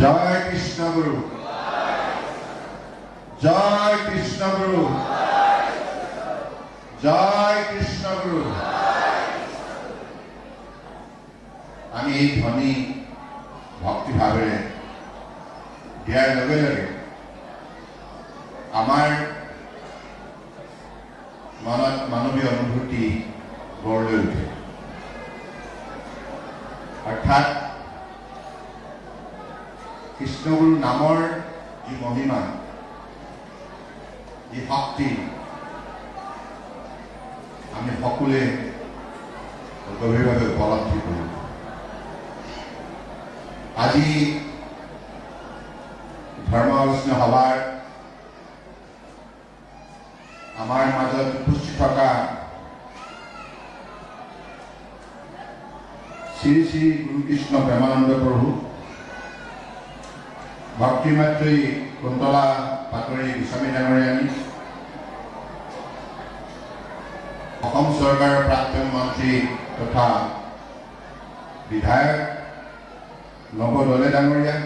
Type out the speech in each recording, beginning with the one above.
জয় কৃষ্ণ গুরু। জয় কৃষ্ণ গুরু। জয় কৃষ্ণ গুরু। আমি এই ধ্বনি ভক্তিভাৱেৰে লগে লগে লগে আমাৰ মনত মানৱীয় অনুভূতি গঢ় লৈ উঠে অৰ্থাৎ কৃষ্ণগুৰু নামৰ যি মহিমা যি শক্তি। আমি সকলোৱে গভীৰভাৱে উপলব্ধি কৰোঁ। আজি ধৰ্ম আলোচনা সভাৰ আমাৰ মাজত উপস্থিত থকা শ্ৰী শ্ৰী গুৰুকৃষ্ণ প্ৰেমানন্দ প্ৰভু ভক্তি মাতৃ কুন্তলা পাটৰি গোস্বামী ডাঙৰীয়ানী অসম চৰকাৰৰ প্ৰাক্তন মন্ত্ৰী তথা বিধায়ক নৱ দলে ডাঙৰীয়া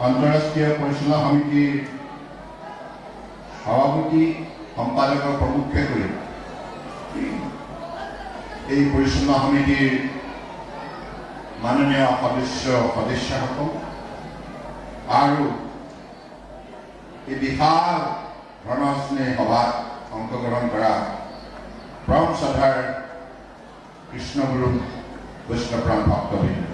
আন্তঃৰাষ্ট্ৰীয় পৰিচালনা সমিতিৰ সভাপতি সম্পাদকৰ প্ৰমুখ্যে কৰি এই পৰিচালনা সমিতিৰ মাননীয় সদস্য সদস্যসকল আৰু এই বিশাল ধৰ্মাচনী সভাত অংশগ্ৰহণ কৰা পৰম শ্ৰদ্ধাৰ কৃষ্ণগুৰু বৈষ্ণৱপ্ৰাণ ভক্তবৃন্দ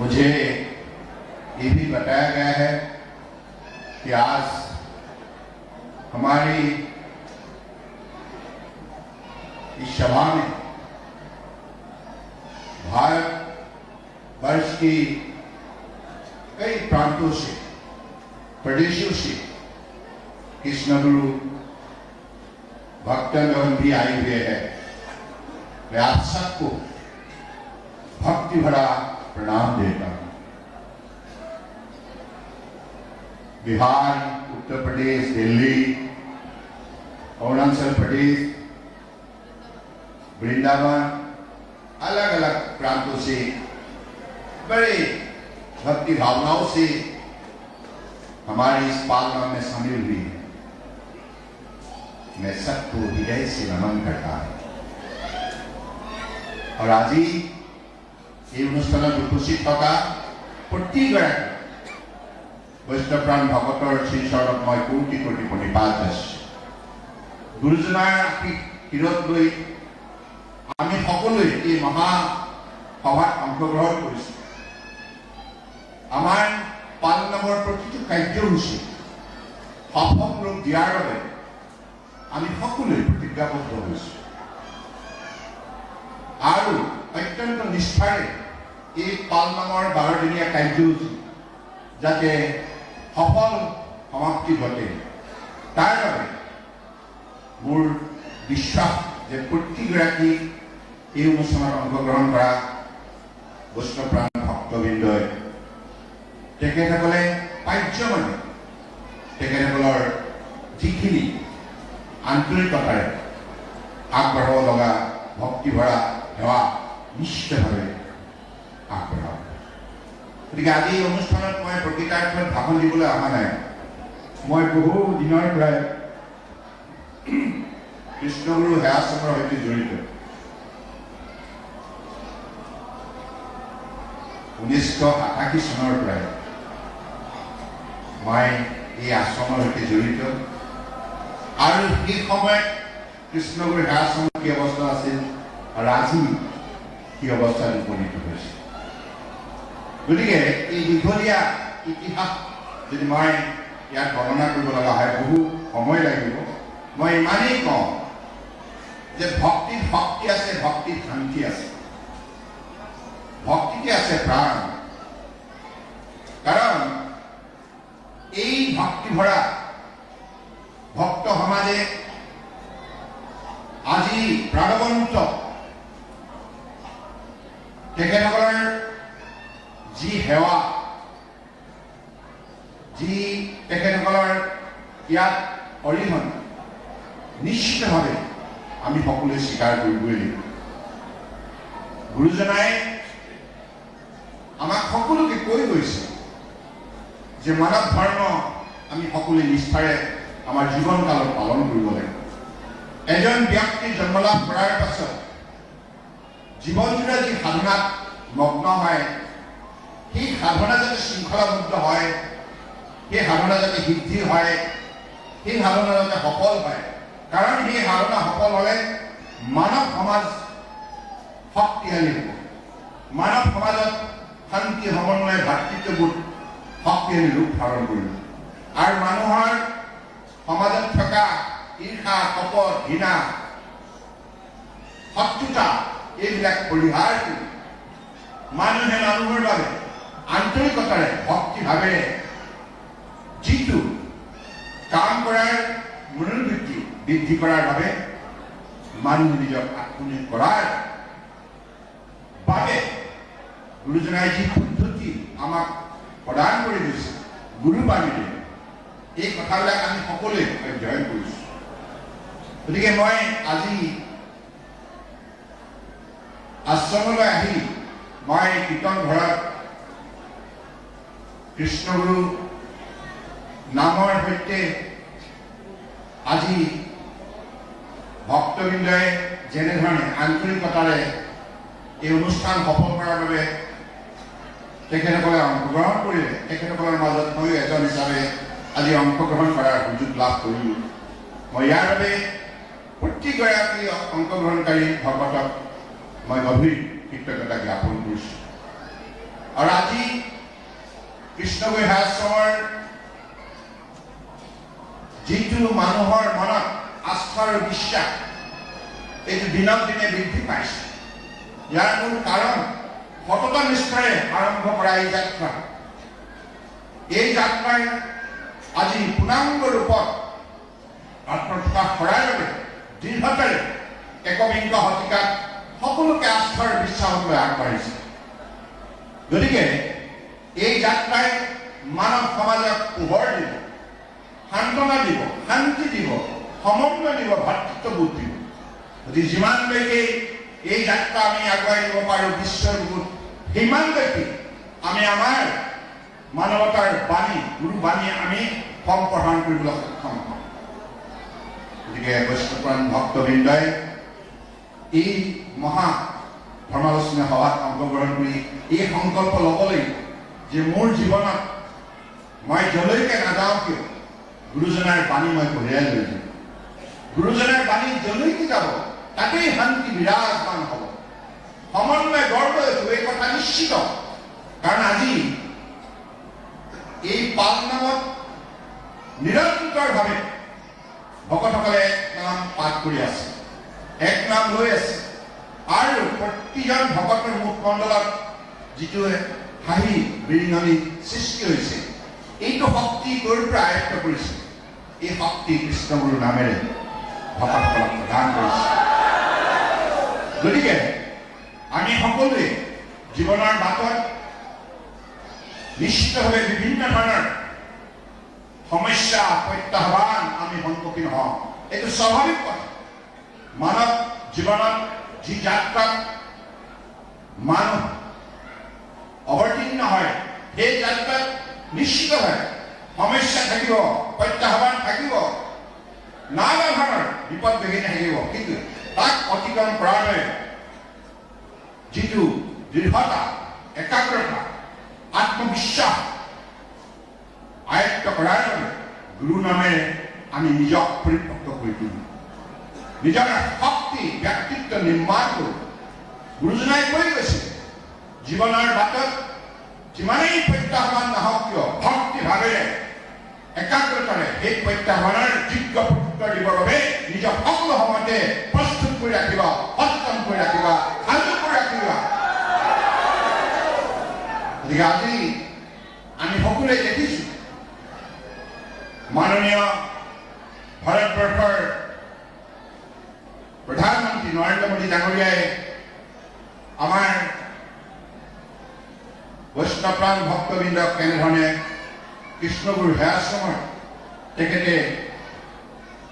मुझे ये भी बताया गया है कि आज हमारी कृष्ण गुरु भक्तगण भी आए हुए हैं। मैं आप सबको भक्ति भरा प्रणाम देता हूँ। बिहार, उत्तर प्रदेश, दिल्ली, अरुणाचल प्रदेश, वृंदावन अलग अलग प्रांतों से, बड़े भक्ति भावनाओं से हमारे इस पालना में शामिल हुई मैं सबको हृदय से नमन करता हूं और आज ही এই অনুষ্ঠানত উপস্থিত থকা প্ৰতিগৰাকী বৈষ্ণৱপ্ৰাণ ভকতৰ শ্ৰীচৰণত মই কোটি কোটি প্ৰণিপাত আছোঁ গুৰুজনাৰ আশীষ শিৰত লৈ আমি সকলোৱে এই মহা সভাত অংশগ্ৰহণ কৰিছোঁ আমাৰ পাল নামৰ প্ৰতিটো কাৰ্যসূচী সফল ৰূপ দিয়াৰ বাবে আমি সকলোৱে প্ৰতিজ্ঞাবদ্ধ হৈছোঁ আৰু অত্যন্ত নিষ্ঠাৰে এই পাল নামৰ বাৰদিনীয়া কাৰ্যসূচী যাতে সফল সমাপ্তি ঘটে তাৰ বাবে মোৰ বিশ্বাস যে প্ৰতিগৰাকী এই অনুষ্ঠানত অংশগ্ৰহণ কৰা বৈষ্ণৱপ্ৰাণ ভক্তবৃন্দই, তেখেতসকলে পাৰ্যমানে তেখেতসকলৰ যিখিনি আন্তৰিকতাৰে আগবঢ়াব লগা, ভক্তি ভৰা সেৱা নিশ্চিতভাৱে আগবঢ়াব গতিকে আজি এই অনুষ্ঠানত মই প্ৰকৃতাৰ্থত ভাষণ দিবলৈ অহা নাই। মই বহু দিনৰ পৰাই কৃষ্ণগুৰু সেৱাশ্ৰমৰ সৈতে জড়িত। ঊনৈছশ সাতাশী চনৰ পৰাই মই এই আশ্ৰমৰ সৈতে জড়িত। আৰু সেই সময়ত কৃষ্ণগুৰু সেৱাশ্ৰমৰ কি অৱস্থা আছিল আৰু আজি কি অৱস্থাত উপনীত হৈছে গতিকে এই দীঘলীয়া ইতিহাস যদি মই ইয়াত বৰ্ণনা কৰিব লগা হয়, বহু সময় লাগিব। মই ইমানেই কওঁ যে ভক্তিত শক্তি আছে ভক্তিত শান্তি আছে। যে মানৱ ধৰ্ম আমি সকলোৱে নিষ্ঠাৰে আমাৰ জীৱন কালত পালন কৰিব লাগিব এজন ব্যক্তি জন্ম লাভ কৰাৰ পাছত জীৱনজোৰা যি সাধনাত মগ্ন হয় সেই সাধনা যাতে শৃংখলাবদ্ধ হয় সেই সাধনা যাতে সিদ্ধি হয় সেই সাধনা যাতে সফল হয় কাৰণ সেই সাধনা সফল হ'লে মানৱ সমাজ শক্তিশালী হ'ব। মানৱ সমাজত শান্তি সমন্বয় ভাতৃত্ববোধ শক্তিশালী ৰূপ ধাৰণ কৰিব আৰু মানুহৰ সমাজত থকা ঈৰ্ষা কপট ঘৃণা শত্ৰুতা এইবিলাক পৰিহাৰ কৰি মানুহে মানুহৰ বাবে আন্তৰিকতাৰে ভক্তিভাৱেৰে যিটো কাম কৰাৰ মনোবৃত্তি বৃদ্ধি কৰাৰ বাবে মানুহে নিজক আত্মনিয়োগ কৰাৰ বাবে গুৰুজনাই যি পদ্ধতি আমাক প্ৰদান কৰি গৈছে গুৰুবাণীৰে। এই কথাবিলাক আমি সকলোৱে অধ্যয়ন কৰিছোঁ। গতিকে মই আজি আশ্ৰমলৈ আহি মই কীৰ্তন ঘৰত কৃষ্ণগুৰু নামৰ সৈতে আজি ভক্তবৃন্দই যেনেধৰণে আন্তৰিকতাৰে এই অনুষ্ঠান সফল কৰাৰ বাবে তেখেতসকলে অংশগ্ৰহণ কৰিলে তেখেতসকলৰ মাজত ময়ো এজন হিচাপে আজি অংশগ্ৰহণ কৰাৰ সুযোগ লাভ কৰিলোঁ মই ইয়াৰ বাবে প্ৰতিগৰাকী অংশগ্ৰহণকাৰী ভকতক মই গভীৰ কৃতজ্ঞতা জ্ঞাপন কৰিছোঁ। আৰু আজি কৃষ্ণগুৰি আশ্ৰমৰ যিটো মানুহৰ মনত আস্থা আৰু বিশ্বাস, এইটো দিনক দিনে বৃদ্ধি পাইছে। ইয়াৰ মূল কাৰণ সততা নিষ্ঠাৰে আৰম্ভ কৰা এই যাত্ৰা এই যাত্ৰাই আজি পূৰ্ণাংগ ৰূপত আত্মপ্ৰকাশ কৰাৰ বাবে দৃঢ়তাৰে একবিংশ শতিকাত সকলোকে আস্থাৰ বিশ্বাসক লৈ আগবাঢ়িছে। গতিকে এই যাত্ৰাই মানৱ সমাজক পোহৰ দিব সান্তনা দিব, শান্তি দিব, সমন্বয় দিব, ভাতৃত্ববোধ দিব। গতিকে যিমানলৈকে এই যাত্ৰা আমি আগুৱাই নিব পাৰোঁ বিশ্বৰ বুকুত সিমানলৈকে আমি আমাৰ মানৱতাৰ বাণী গুৰু বাণী আমি সম্প্ৰসাৰণ কৰিবলৈ সক্ষম হ'ম। গতিকে বৈষ্ণৱপ্ৰাণ ভক্তবৃন্দই এই মহা ধৰ্মালোচনী সভাত অংশগ্ৰহণ কৰি এই সংকল্প ল'ব লাগিব যে মোৰ জীৱনত মই যলৈকে নাযাওঁ কিয়, গুৰুজনাৰ বাণী মই কঢ়িয়াই লৈ যাম। গুৰুজনাৰ বাণী যলৈকে যাব তাতেই শান্তি বিৰাজমান হ'ব। সমন্বয় গঢ় লৈ এই কথা নিশ্চিত। কাৰণ আজি এই পাল নামত নিৰন্তৰভাৱে ভকতসকলে এক নাম পাঠ কৰি আছে। এক নাম লৈ আছে। আৰু প্ৰতিজন ভকতৰ মুখমণ্ডলত যিটো হাঁহি বিৰিঙনি সৃষ্টি হৈছে, এইটো শক্তি ক'ৰ পৰা আয়ত্ত কৰিছে? এই শক্তি কৃষ্ণগুৰু নামেৰে ভকতসকলক প্ৰদান কৰিছে। গতিকে আমি সকলোৱে জীৱনৰ বাটত নিশ্চিতভাৱে বিভিন্ন ধৰণৰ সমস্যা প্ৰত্যাহ্বান আমি সন্মুখীন হওঁ। এইটো স্বাভাৱিক কথা। মানৱ জীৱনত যি যাত্ৰাত মানুহ অৱতীৰ্ণ হয়, সেই যাত্ৰাত নিশ্চিতভাৱে সমস্যা থাকিব, প্ৰত্যাহ্বান থাকিব, নানা ধৰণৰ বিপদ বিঘিনি থাকিব। কিন্তু তাক অতিক্ৰম কৰাৰ বাবে যিটো দৃঢ়তা, একাগ্ৰতা, আত্মবিশ্বাস আয়ত্ত কৰাৰ বাবে নামেৰে আমি নিজক পৰিপক্ক কৰি তুলিম। নিজৰ শক্তি, ব্যক্তিত্ব নিৰ্মাণ কৰোঁ গুৰুজনাই কৈ গৈছে, জীৱনৰ বাটত যিমানেই প্ৰত্যাহ্বান নাহক কিয় ভক্তি ভাৱেৰে একাগ্ৰতাৰে সেই প্ৰত্যাহ্বানৰ যোগ্য প্ৰত্যুত্তৰ দিবৰ বাবে নিজক সকলো সময়তে প্ৰস্তুত কৰি ৰাখিবা সক্ষম কৰি ৰাখিবা সাজু কৰি ৰাখিবা গতিকে আজি আমি সকলোৱে দেখিছোঁ। মাননীয় ভাৰতবৰ্ষৰ প্ৰধানমন্ত্ৰী নৰেন্দ্ৰ মোদী ডাঙৰীয়াই আমাৰ বৈষ্ণৱপ্ৰাণ ভক্তবৃন্দক কেনেধৰণে কৃষ্ণগুৰু হেয়াশ্ৰমৰ তেখেতে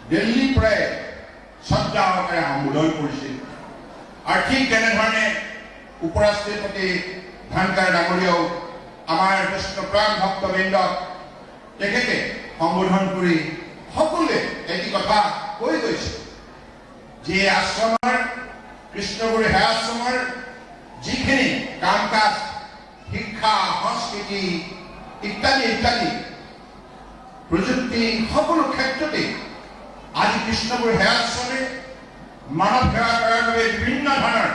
দিল্লীৰ পৰাই সহকাৰে সম্বোধন কৰিছিল আৰু ঠিক তেনেধৰণে উপৰাষ্ট্ৰপতি ধানকাৰ ডাঙৰীয়াও আমাৰ কৃষ্ণপ্ৰাণ ভক্তবৃন্দক তেখেতে সম্বোধন কৰি সকলোৱে এটি কথা কৈ গৈছে। যে আশ্ৰমৰ, কৃষ্ণগুৰি সেৱা আশ্ৰমৰ যিখিনি কাম কাজ শিক্ষা, সংস্কৃতি, ইত্যাদি ইত্যাদি, প্ৰযুক্তি, সকলো ক্ষেত্ৰতে আজি কৃষ্ণগুৰি সেৱা আশ্ৰমে মানৱ সেৱা কৰাৰ বাবে বিভিন্ন ধৰণৰ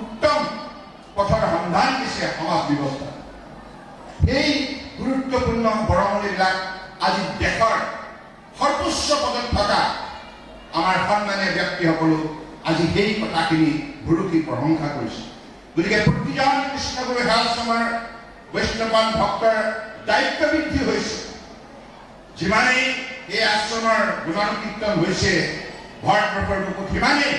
উত্তম পথৰ সন্ধান দিছে সমাজ ব্যৱস্থা এই গুৰুত্বপূৰ্ণ বৰঙণিবিলাক আজি দেশৰ সৰ্বোচ্চ পদত থকা আমাৰ সন্মানীয় ব্যক্তিসকলো আজি সেই কথাখিনি ভুৰুকি প্ৰশংসা কৰিছে। গতিকে প্ৰতিজন কৃষ্ণগুৰু সেৱাশ্ৰমৰ বৈষ্ণৱান ভক্তৰ দায়িত্ব বৃদ্ধি হৈছে। যিমানেই এই আশ্ৰমৰ গুণানুকীৰ্তন হৈছে ভাৰতবৰ্ষৰ বুকুত সিমানেই।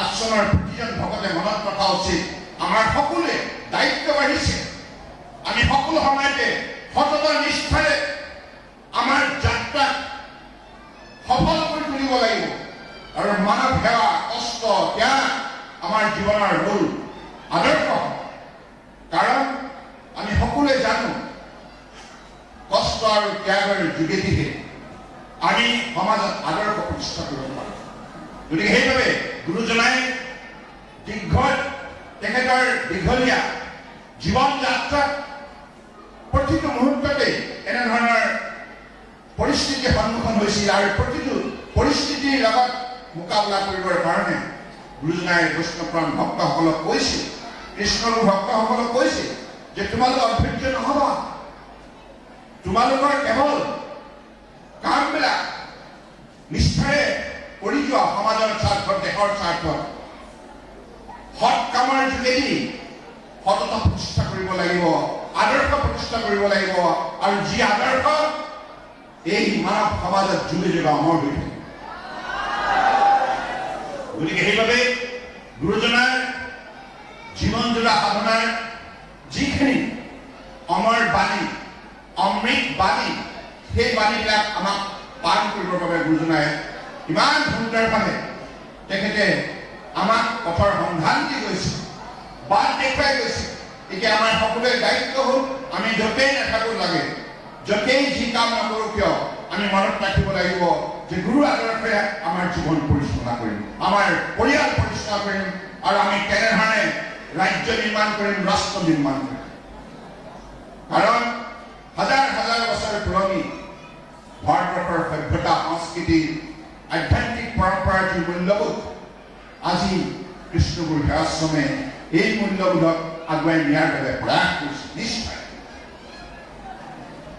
আশ্ৰমৰ প্ৰতিজন ভকতে মনত ৰখা উচিত, আমাৰ সকলোৱে দায়িত্ব বাঢ়িছে। আমি সকলো সময়তে সততা নিষ্ঠাৰে আমাৰ যাত্ৰাক সফল কৰি তুলিব লাগিব। আৰু মানৱ সেৱা, কষ্ট, ত্যাগ আমাৰ জীৱনৰ মূল আদৰ্শ। কাৰণ আমি সকলোৱে জানো, কষ্ট আৰু ত্যাগৰ যোগেদিহে আমি সমাজত আদৰ্শ প্ৰতিষ্ঠা কৰিব পাৰোঁ গতিকে সেইবাবে গুৰুজনাই দীঘল তেখেতৰ দীঘলীয়া জীৱন যাত্ৰাত প্ৰতিটো মুহূৰ্ততে এনেধৰণৰ পৰিস্থিতিৰ সন্মুখীন হৈছিল আৰু প্ৰতিটো পৰিস্থিতিৰ লগত মোকাবিলা কৰিবৰ কাৰণে গুৰুজনাই বৈষ্ণৱপ্ৰাণ ভক্তসকলক কৈছিল কৃষ্ণগুৰু ভক্তসকলক কৈছিল যে তোমালোক অধৈৰ্য নহবা। তোমালোকৰ কেৱল কামবিলাক নিষ্ঠাৰে কৰি যোৱা সমাজৰ স্বাৰ্থত দেশৰ স্বাৰ্থত সৎ কামৰ যোগেদি সততা প্ৰতিষ্ঠা কৰিব লাগিব, আদৰ্শ প্ৰতিষ্ঠা কৰিব লাগিব। আৰু যি আদৰ্শ, এই মানৱ সমাজত যুগে যুগে অমৰ হৈ থাকে। গতিকে সেইবাবে গুৰুজনাৰ জীৱনজোৰা সাধনাৰ যিখিনি অমৰ বাণী, অমৃত বাণী সেই বাণীবিলাক আমাক পালন কৰিবৰ বাবে গুৰুজনাই ইমান সুন্দৰভাৱে তেখেতে আমাক পথৰ সন্ধান দি গৈছে, বাট দেখুৱাই গৈছে। এতিয়া আমাৰ সকলোৰে দায়িত্ব হ'ল, আমি য'তেই নাথাকো লাগে, য'তেই যি কাম নকৰোঁ কিয়, আমি মনত ৰাখিব লাগিব যে গুৰু আদৰ্শে আমাৰ জীৱন পৰিচালনা কৰিম, আমাৰ পৰিয়াল পৰিচালনা কৰিম, আৰু আমি কেনেধৰণে ৰাজ্য নিৰ্মাণ কৰিম, ৰাষ্ট্ৰ নিৰ্মাণ কৰিম। কাৰণ সংস্কৃতি আধ্যাত্মিক পৰম্পৰাৰ যি মূল্যবোধ আজি কৃষ্ণগুৰু সেৱাশ্ৰমে এই মূল্যবোধক আগুৱাই নিয়াৰ বাবে প্ৰয়াস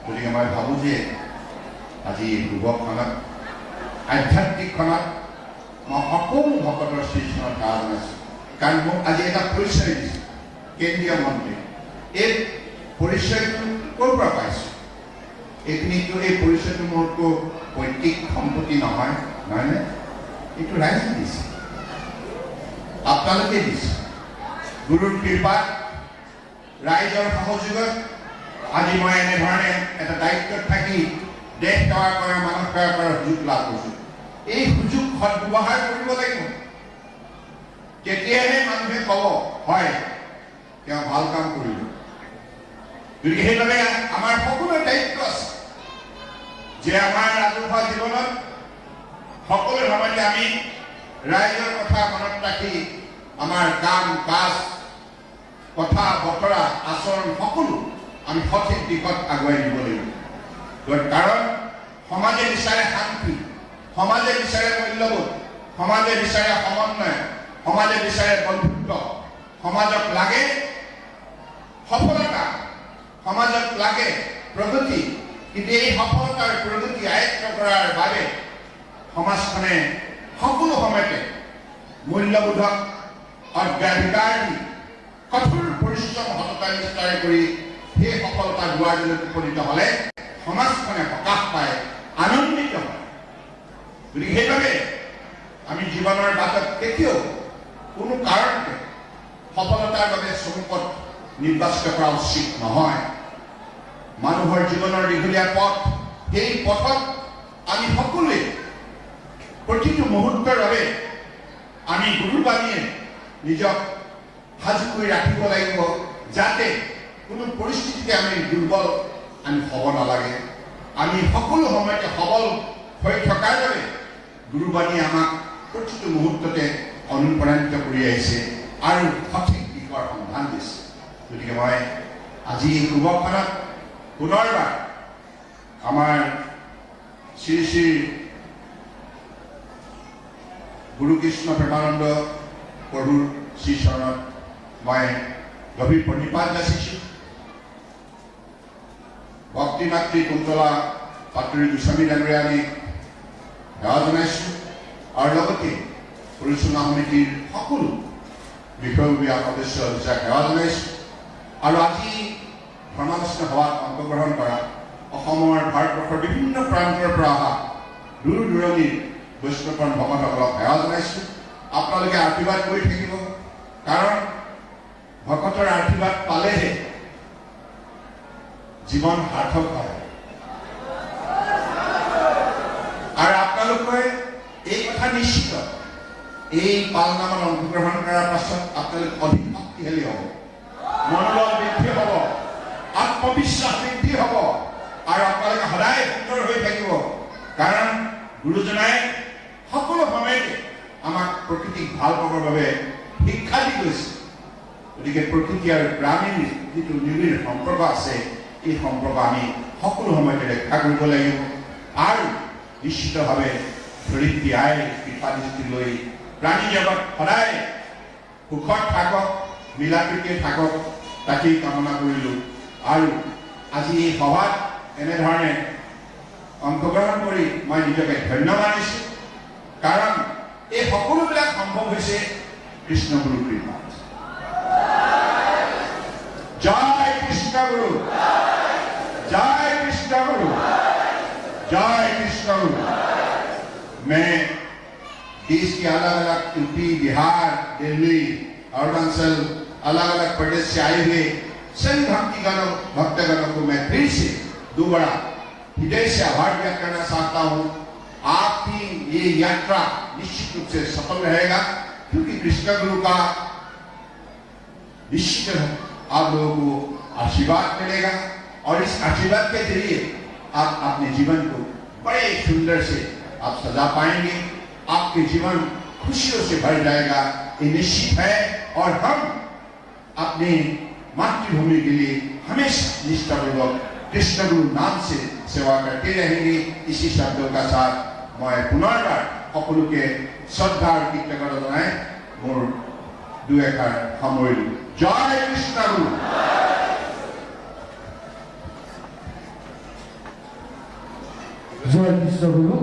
গতিকে মই ভাবোঁ যে আজি যুৱকখনত আধ্যাত্মিকখনত মই সকলো ভকতৰ শ্ৰীচৰণত সেৱা জনাইছোঁ কাৰণ মোক আজি এটা পৰিচয় দিছে কেন্দ্ৰীয় মন্ত্ৰী এই পৰিচয়টো ক'ৰ পৰা পাইছোঁ এইখিনিতো এই পৰিচয়টো মোৰতো পৈতৃক সম্পত্তি নহয় নহয়নে এইটো ৰাইজে দিছে। আপোনালোকে দিছে। গুৰুৰ কৃপাত ৰাইজৰ সহযোগত আজি মই এনেধৰণে এটা দায়িত্বত থাকি দেশ সেৱা কৰা মানৱ সেৱা কৰাৰ সুযোগ লাভ কৰিছোঁ। এই সুযোগ সদ্ব্যৱহাৰ কৰিব লাগিব। তেতিয়াহে মানুহে ক'ব, হয়, তেওঁ ভালো কাম কৰিলে। গতিকে সেইবাবে আমাৰ সকলোৰে দায়িত্ব আছে। যে আমাৰ ৰাজহুৱা জীৱনত সকলো সময়তে আমি ৰাইজৰ কথা মনত ৰাখি আমাৰ কাম কাজ কথা বতৰা আচৰণ সকলো আমি সঠিক দিশত আগুৱাই নিব লাগিব। কাৰণ সমাজে বিচাৰে শান্তি সমাজে বিচাৰে মূল্যবোধ সমাজে বিচাৰে সমন্বয় সমাজে বিচাৰে বন্ধুত্ব সমাজক লাগে সফলতা সমাজত লাগে প্ৰগতি কিন্তু এই সফলতাৰ প্ৰগতি আয়ত্ত কৰাৰ বাবে সমাজখনে সকলো সময়তে মূল্যবোধক অগ্ৰাধিকাৰ দি কঠোৰ পৰিশ্ৰম, সততা, নিষ্ঠাৰে কৰি সেই সফলতা দুৱাৰলৈ উপনীত হ'লে সমাজখনে সকাহ পায়, আনন্দিত হয়। গতিকে সেইবাবে আমি জীৱনৰ বাটত কেতিয়াও কোনো কাৰণতে সফলতাৰ বাবে চমুপথ নিৰ্বাচিত কৰা উচিত নহয়। মানুহৰ জীৱনৰ দীঘলীয়া পথ, সেই পথত আমি সকলোৱে প্ৰতিটো মুহূৰ্তৰ বাবে আমি গুৰুবাণীয়ে নিজক সাজু কৰি ৰাখিব লাগিব, যাতে কোনো পৰিস্থিতিতে আমি দুৰ্বল, আমি হ'ব নালাগে। আমি সকলো সময়তে সবল হৈ থকাৰ বাবে গুৰুবাণী আমাক প্ৰতিটো মুহূৰ্ততে অনুপ্ৰাণিত কৰি আহিছে আৰু সঠিক দিশৰ সন্ধান দিছে। গতিকে মই আজি এই শুভখনত পুনৰবাৰ আমাৰ শ্ৰী শ্ৰী গুৰুকৃষ্ণ প্ৰেমানন্দ প্ৰভুৰ শ্ৰীচৰণত মই গভীৰ প্ৰণিপাত যাচিছোঁ ভক্তি মাতৃ কুন্তলা পাত্ৰী গোস্বামী ডাঙৰীয়ানীক সেৱা জনাইছোঁ আৰু লগতে পৰিচালনা সমিতিৰ সকলো বিষয়ববীয়া সদস্য যাক সেৱা জনাইছোঁ আৰু আজি ধৰ্মানুষ্ঠান সভাত অংশগ্ৰহণ কৰা। অসমৰ বিভিন্ন প্ৰান্তৰ পৰা অহা দূৰ দূৰণিৰ বৈষ্ণৱপন ভকতসকলক সেৱা জনাইছোঁ। আপোনালোকে আশীৰ্বাদ কৰি থাকিব। কাৰণ, ভকতৰ আশীৰ্বাদ পালেহে জীৱন সাৰ্থক হয়। আৰু আপোনালোকে এই কথা নিশ্চিত। এই পালনামত অংশগ্ৰহণ কৰাৰ পাছত আপোনালোক অধিক শক্তিশালী হ'ব। মনোবল বৃদ্ধি আত্মবিশ্বাস বৃদ্ধি হ'ব। আৰু আপোনালোকে সদায় সুন্দৰ হৈ থাকিব। কাৰণ গুৰুজনাই সকলো সময়তে আমাক প্ৰকৃতিক ভালো পাবৰ বাবে শিক্ষা দি গৈছে। গতিকে প্ৰকৃতি আৰু গ্ৰামীণ যিটো নিবিড় সম্পৰ্ক আছে, এই সম্পৰ্ক আমি সকলো সময়তে ৰক্ষা কৰিব লাগিব। আৰু নিশ্চিতভাৱে ধৰিত্ৰী আই কৃপা দৃষ্টি লৈ প্ৰাণী জগত সদায় সুখত থাকক মিলা থাকক, তাকেই কামনা কৰিলোঁ। আৰু আজি এই সভাত এনেধৰণে অংশগ্ৰহণ কৰি মই নিজকে ধন্য মানিছোঁ কাৰণ এই সকলোবিলাক সম্ভৱ হৈছে কৃষ্ণগুৰুৰ কৃপাত জয় কৃষ্ণ গুরু জয় কৃষ্ণ गुरु जय कृष्ण गुरु मैं देश के अलग अलग यूपी बिहार दिल्ली अरुणाचल अलग अलग प्रदेश से आए हुए सभी भक्तिगणों भक्तगणों को मैं फिर से दोबारा हृदय से आभार व्यक्त करना चाहता हूँ। आपकी ये यात्रा निश्चित रूप से सफल रहेगा, क्योंकि कृष्ण गुरु का निश्चित आप लोगों को आशीर्वाद मिलेगा। और इस आशीर्वाद के ज़रिए आप अपने जीवन को बड़े सुंदर से आप सजा पाएँगे। आपके जीवन खुशियों से भर जाएगा, ये निश्चित है। और हम अपने मातृभूमि के लिए हमेशा निष्ठापूर्वक कृष्ण गुरु नाम से सेवा करते रहेंगे इसी शब्दों का साथ मैं पुनर्बार সকলোকে শ্ৰদ্ধা আৰু কৃতজ্ঞতা জনাই মোৰ দুই এষাৰ সামৰিলোঁ জয় কৃষ্ণ গুৰু জয় কৃষ্ণ গুৰু